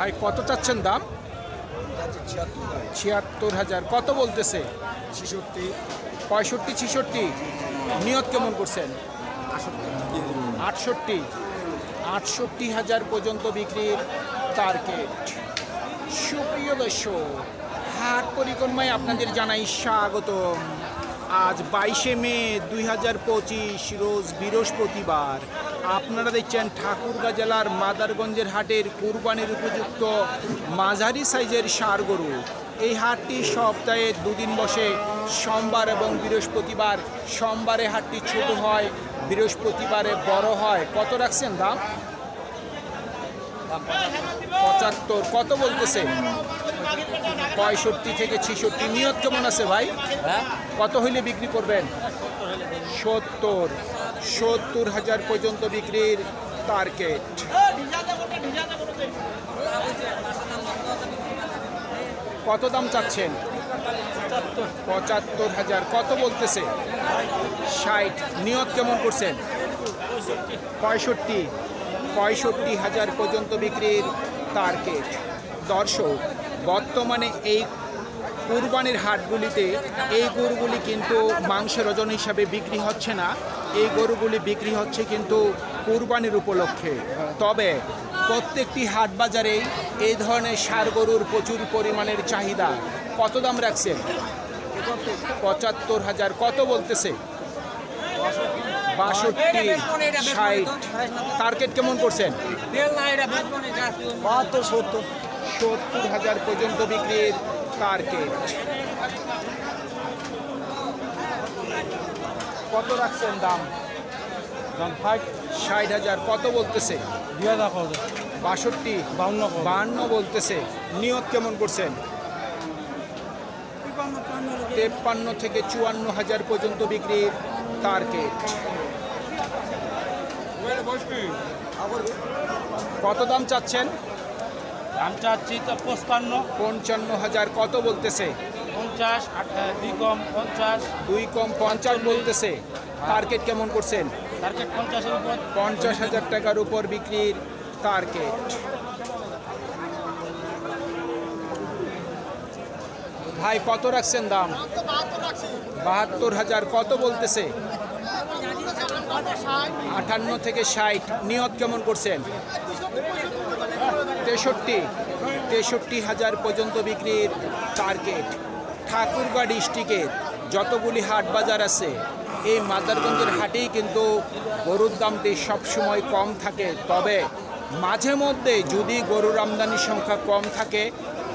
ভাই কত চাচ্ছেন দাম? ছিয়াত্তর হাজার। কত বলতেছে? ছেষট্টি। পঁয়ষট্টি ছিষট্টি। নিয়ত কেমন করছেন? আটষট্টি। আটষট্টি হাজার পর্যন্ত বিক্রির টার্গেট সুপ্রিয় দর্শক হাট পরিক্রমায় আপনাদের জানাই স্বাগত আজ বাইশে মে দুই হাজার পঁচিশ রোজ বৃহস্পতিবার। আপনারা দেখছেন ঠাকুরগাঁ জেলার মাদারগঞ্জের হাটের কুরবানির উপযুক্ত মাঝারি সাইজের সার গরু। এই হাটটি সপ্তাহে দুদিন বসে, সোমবার এবং বৃহস্পতিবার। সোমবারে হাটটি ছোট হয়, বৃহস্পতিবারে বড় হয়। কত রাখছেন দাম? পঁচাত্তর। কত বলতেছে? পঁয়ষট্টি থেকে ছেষট্টি। নিয়ত কেমন আছে ভাই? কত হইলে বিক্রি করবেন? সত্তর। সত্তর হাজার পর্যন্ত বিক্রির টার্গেট কত দাম চাচ্ছেন? পঁচাত্তর হাজার। কত বলতেছে? ষাট। নিয়ত কেমন করছেন? পঁয়ষট্টি। পঁয়ষট্টি হাজার পর্যন্ত বিক্রির টার্গেট দর্শক, বর্তমানে এই কুরবানির হাটগুলিতে এই গরুগুলি কিন্তু মাংসের ওজন হিসাবে বিক্রি হচ্ছে না। এই গরুগুলি বিক্রি হচ্ছে কিন্তু কুরবানির উপলক্ষে। তবে প্রত্যেকটি হাট বাজারেই এই ধরনের সার গরুর প্রচুর পরিমাণের চাহিদা। কত দাম রাখছেন? পঁচাত্তর হাজার। কত বলতেছে? বাষট্টি ষাট। টার্গেট কেমন করছেন? বাহাত্তর সত্তর। সত্তর হাজার পর্যন্ত বিক্রির টার্গেট কত রাখছেন দাম? দাম ফাইভ ষাট হাজার। কত বলতেছে? দুই হাজার বাষট্টি। বাউন্ন বাহান্ন বলতেছে। নিয়ত কেমন করছেন? তেপ্পান্ন থেকে চুয়ান্ন হাজার পর্যন্ত বিক্রির টার্গেট কত দাম চাচ্ছেন? দাম চাচ্ছি তো পঁচপান্ন। পঞ্চান্ন হাজার কত বলতেছে? পঞ্চাশ দুই কম পঞ্চাশ। দুই কম পঞ্চাশ বলতেছে। টার্গেট কেমন করছেন? টার্গেট পঞ্চাশের উপর। পঞ্চাশ হাজার টাকার উপর বিক্রির টার্গেট ভাই কত রাখছেন দাম? বাহাত্তর হাজার কত বলতেছে? আটান্ন থেকে ষাট। নিয়ত কেমন করছেন? তেষট্টি। তেষট্টি হাজার পর্যন্ত বিক্রির টার্গেট ঠাকুরগাঁ ডিস্ট্রিক্টের যতগুলি হাট বাজার আছে, এই মাদারগঞ্জের হাটেই কিন্তু গরুর দামটি সবসময় কম থাকে। তবে মাঝে মধ্যে যদি গরুর আমদানির সংখ্যা কম থাকে,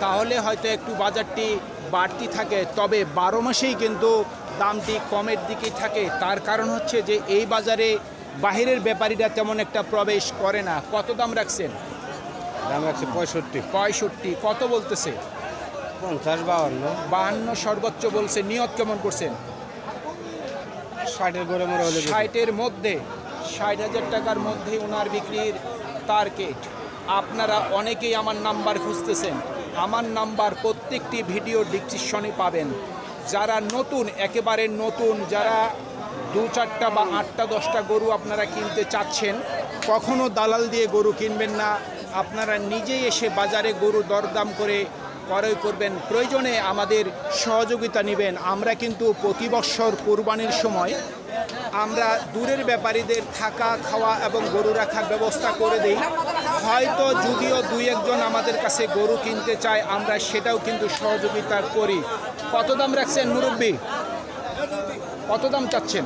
তাহলে হয়তো একটু বাজারটি বাড়তি থাকে। তবে বারো মাসেই কিন্তু দামটি কমের দিকেই থাকে। তার কারণ হচ্ছে যে এই বাজারে বাহিরের ব্যাপারীরা তেমন একটা প্রবেশ করে না। কত দাম রাখছেন? দাম রাখছে পঁয়ষট্টি। পঁয়ষট্টি। কত বলতেছে? পঞ্চাশ বাউন্ন বাহান্ন সর্বোচ্চ বলছে। নিয়ত কেমন করছেন? ষাটের করে মরে হলে ষাটের মধ্যে ষাট হাজার টাকার মধ্যে ওনার বিক্রির টার্গেট। আপনারা অনেকেই আমার নাম্বার খুঁজতেছেন। আমার নাম্বার প্রত্যেকটি ভিডিও ডিসক্রিপশনে পাবেন। যারা নতুন, একেবারে নতুন, যারা দু চারটা বা আটটা, দশটা গরু আপনারা কিনতে চাচ্ছেন, কখনো দালাল দিয়ে গরু কিনবেন না। আপনারা নিজেই এসে বাজারে গরু দরদাম করে ক্রয় করবেন। প্রয়োজনে আমাদের সহযোগিতা নেবেন। আমরা কিন্তু প্রতি বৎসর কোরবানির সময় আমরা দূরের ব্যাপারীদের থাকা খাওয়া এবং গরু রাখার ব্যবস্থা করে দিই। হয়তো যদিও দুই একজন আমাদের কাছে গরু কিনতে চায় আমরা সেটাও কিন্তু সহযোগিতা করি। কত দাম রাখছেন মুরব্বী? কত দাম চাচ্ছেন?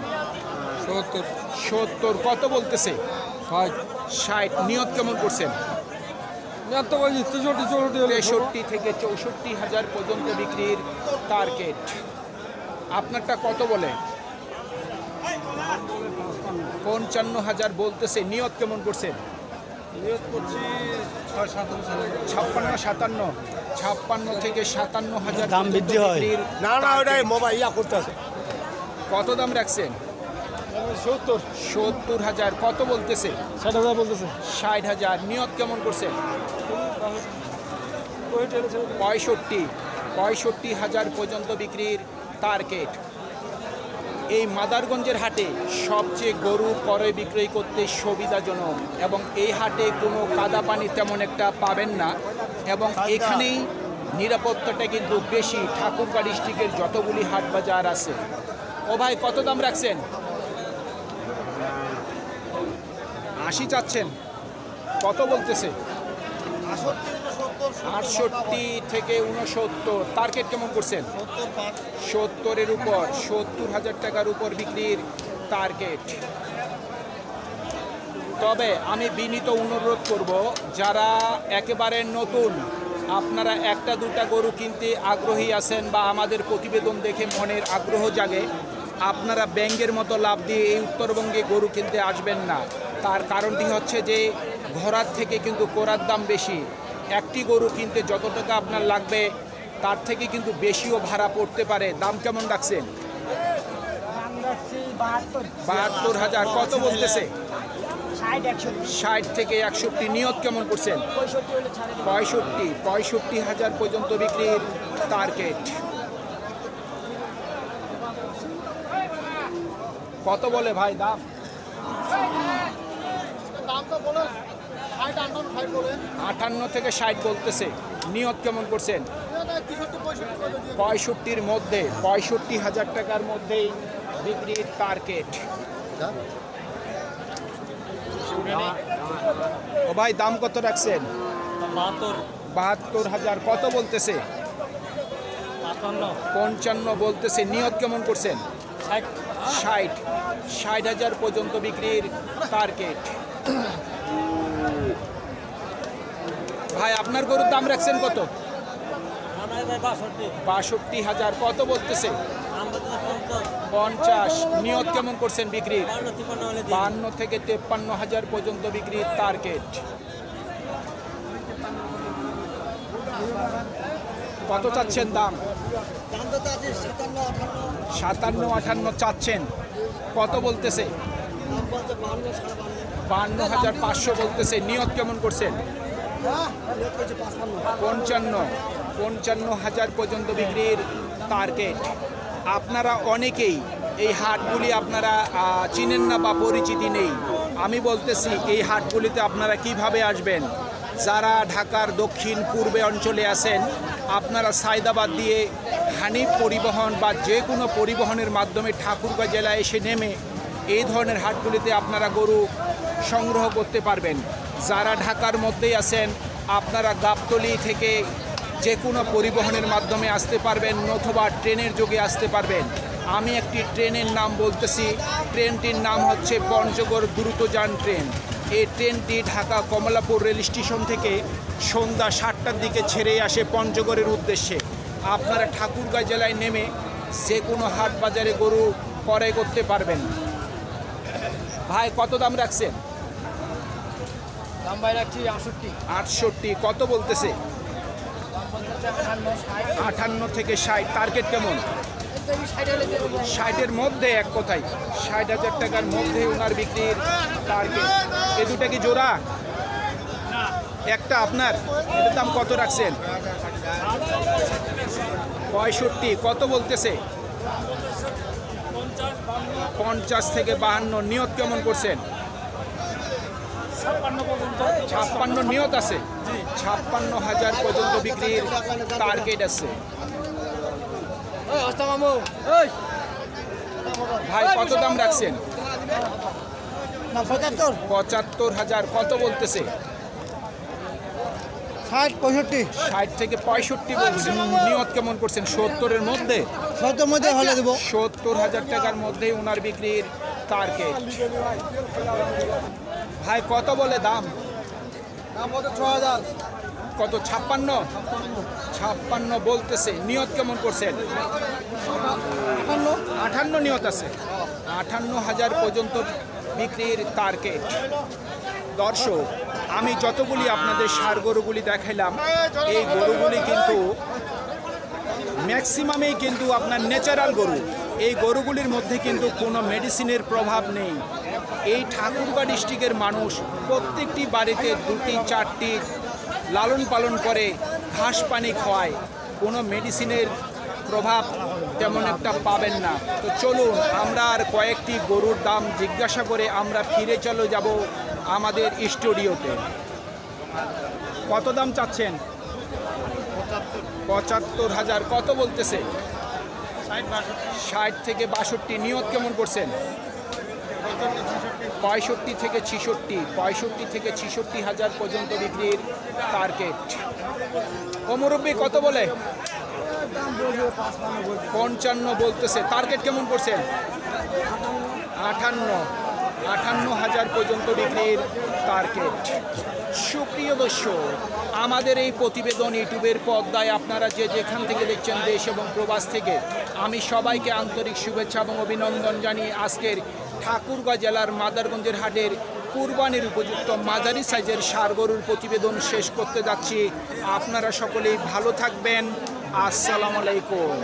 সত্তর। সত্তর। কত বলতেছে? ষাট। নিয়ত কেমন করছেন? তেষট্টি থেকে চৌষট্টি হাজার পর্যন্ত বিক্রির টার্গেট আপনারটা কত বলে? পঞ্চান্ন হাজার বলতেছে। নিয়ত কেমন করছেন করছি সাতান্ন সালে। ছাপ্পান্ন সাতান্ন। ছাপ্পান্ন থেকে সাতান্ন হাজার দাম বৃদ্ধি হয়। না না ওটাই মোবাইল ইয়া করতে আছে। কত দাম রাখছেন? সত্তর। সত্তর হাজার। কত বলতেছে? ষাট হাজার বলতেছে। ষাট হাজার। নিয়ত কেমন করছেন পঁয়ষট্টি। পঁয়ষট্টি হাজার পর্যন্ত বিক্রির টার্গেট এই মাদারগঞ্জের হাটে সবচেয়ে গরু ক্রয় বিক্রয় করতে সুবিধাজনক এবং এই হাটে কোনো কাদা পানি তেমন একটা পাবেন না এবং এখানেই নিরাপত্তাটা কিন্তু বেশি ঠাকুরগাঁ ডিস্ট্রিক্টের যতগুলি হাট বাজার আছে। ও ভাই কত দাম রাখছেন? আশি চাচ্ছেন। কত বলতেছে? আটষট্টি থেকে উনসত্তর টার্গেট কেমন করছেন? সত্তরের উপর, সত্তর হাজার টাকার উপর বিক্রির টার্গেট তবে আমি বিনীত অনুরোধ করব, যারা একেবারে নতুন, আপনারা একটা দুটা গরু কিনতে আগ্রহী আছেন বা আমাদের প্রতিবেদন দেখে মনের আগ্রহ জাগে, আপনারা ব্যাংকের মতো লাভ দিয়ে এই উত্তরবঙ্গে গরু কিনতে আসবেন না। তার কারণটি হচ্ছে যে, ঘোড়ার থেকে কিন্তু কোরার দাম বেশি। একটি গরু কিনতে যত টাকা আপনার লাগবে তার থেকে কিন্তু বেশিও ভাড়া পড়তে পারে। দাম কেমন রাখছেন? বাহাত্তর। হাজার। কত বলতেছে? ষাট থেকে একষট্টি। নিয়ত কেমন করছেন? পঁয়ষট্টি। পঁয়ষট্টি। পঁয়ষট্টি হাজার পর্যন্ত বিক্রির টার্গেট কত বলে ভাই দাম? আটান্ন থেকে ষাট বলতেছে। নিয়ত কেমন করছেন? পঁয়ষট্টির মধ্যে পঁয়ষট্টি হাজার টাকার মধ্যেই বিক্রির টার্গেট ও ভাই দাম কত রাখছেন? বাহাত্তর। হাজার কত বলতেছে? পঞ্চান্ন বলতেছে নিয়ত কেমন করছেন? ষাট। ষাট। হাজার পর্যন্ত বিক্রির টার্গেট ভাই আপনার গরুর দাম রাখছেন কত? বাষট্টি। হাজার। কত বলতেছে? পঞ্চাশ। নিয়ত কেমন করছেন দিই। বান্ন থেকে তেপ্পান্ন হাজার পর্যন্ত বিক্রির টার্গেট কত চাচ্ছেন দাম? সাতান্ন আঠান্ন। চাচ্ছেন। কত বলতেছে? বান্ন হাজার পাঁচশো বলতেছে। নিয়ত কেমন করছেন? পঞ্চান্ন পঞ্চান্ন হাজার পর্যন্ত বিক্রির টার্গেট আপনারা অনেকেই এই হাটগুলি আপনারা চিনেন না বা পরিচিতি নেই। আমি বলতেছি, এই হাটগুলিতে আপনারা কীভাবে আসবেন? যারা ঢাকার দক্ষিণ পূর্বে অঞ্চলে আছেন, আপনারা সায়দাবাদ দিয়ে হানিফ পরিবহন বা যে কোনো পরিবহনের মাধ্যমে ঠাকুরগাঁ জেলায় এসে নেমে এই ধরনের হাটগুলিতে আপনারা গরু সংগ্রহ করতে পারবেন। যারা ঢাকার মধ্যেই আছেন, আপনারা গাবতলি থেকে যে কোনো পরিবহনের মাধ্যমে আসতে পারবেন অথবা ট্রেনের যোগে আসতে পারবেন। আমি একটি ট্রেনের নাম বলতেছি, ট্রেনটির নাম হচ্ছে পঞ্চগড় দ্রুতযান ট্রেন। এই ট্রেনটি ঢাকা কমলাপুর রেল স্টেশন থেকে সন্ধ্যা সাতটার দিকে ছেড়ে আসে পঞ্চগড়ের উদ্দেশ্যে। আপনারা ঠাকুরগাঁ জেলায় নেমে যে কোনো হাট বাজারে গরু ক্রয় করতে পারবেন। ভাই, কত দাম রাখছেন? আটষট্টি। কত বলতেছে? আটান্ন থেকে ষাট টার্গেট কেমন। ষাটের মধ্যে এক কথায়, ষাট হাজার টাকার মধ্যে ওনার বিক্রির টার্গেট এ দুটা কি জোড়া? একটা আপনার, এটার দাম কত রাখছেন? পঁয়ষট্টি, কত বলতেছে? পঞ্চাশ থেকে বাহান্ন, নিয়ত কেমন করছেন? ছাপ্পান্ন নিয়ত আছে। ছাপ্পান্ন হাজার পর্যন্ত বিক্রির টার্গেট আছে। ভাই কত দাম রাখছেন? পঁচাত্তর পঁচাত্তর হাজার কত বলতেছে? ষাট পঁয়ষট্টি। ষাট থেকে পঁয়ষট্টি বলছেন নিয়ত কেমন করছেন? সত্তরের মধ্যে? সত্তর মধ্যে হলে দেবো। সত্তর হাজার টাকার মধ্যেই ওনার বিক্রির টার্গেট ভাই কত বলে দাম? দাম কত? ছ হাজার। কত? ছাপ্পান্ন? ছাপ্পান্ন বলতেছে। নিয়ত কেমন করছেন? আটান্ন। নিয়ত আছে। আটান্ন হাজার পর্যন্ত বিক্রির টার্গেট দর্শক আমি যতগুলি আপনাদের সার গরুগুলি দেখাইলাম এই গরুগুলি কিন্তু ম্যাক্সিমামেই কিন্তু আপনার ন্যাচারাল গরু। এই গরুগুলির মধ্যে কিন্তু কোনো মেডিসিনের প্রভাব নেই। এই ঠাকুরগাঁ ডিস্ট্রিক্টের মানুষ প্রত্যেকটি বাড়িতে দুটি, চারটি লালন পালন করে ঘাস পানি খাওয়ায়। কোনো মেডিসিনের প্রভাব তেমন একটা পাবেন না। তো চলুন, আমরা আর কয়েকটি গরুর দাম জিজ্ঞাসা করে আমরা ফিরে চলে যাব আমাদের স্টুডিওতে। কত দাম চাচ্ছেন? পঁচাত্তর হাজার। কত বলতেছে? ষাট থেকে বাষট্টি। নিয়ত কেমন করছেন? পঁয়ষট্টি থেকে ছিষট্টি, পঁয়ষট্টি থেকে ছিষট্টি হাজার পর্যন্ত বিক্রির টার্গেট ও মুরব্বী, কত বলে? পঞ্চান্ন বলতেছে। টার্গেট কেমন করছেন আটান্ন। আটান্ন হাজার পর্যন্ত বিক্রির টার্গেট সুপ্রিয় দর্শক, আমাদের এই প্রতিবেদন ইউটিউবের পর্দায় আপনারা যে যেখান থেকে দেখছেন দেশ এবং প্রবাস থেকে, আমি সবাইকে আন্তরিক শুভেচ্ছা এবং অভিনন্দন জানিয়ে আজকের ঠাকুরগাঁ জেলার মাদারগঞ্জের হাটের কুরবানির উপযুক্ত মাঝারি সাইজের গরুর প্রতিবেদন শেষ করতে যাচ্ছি। আপনারা সকলেই ভালো থাকবেন। আসসালামু আলাইকুম।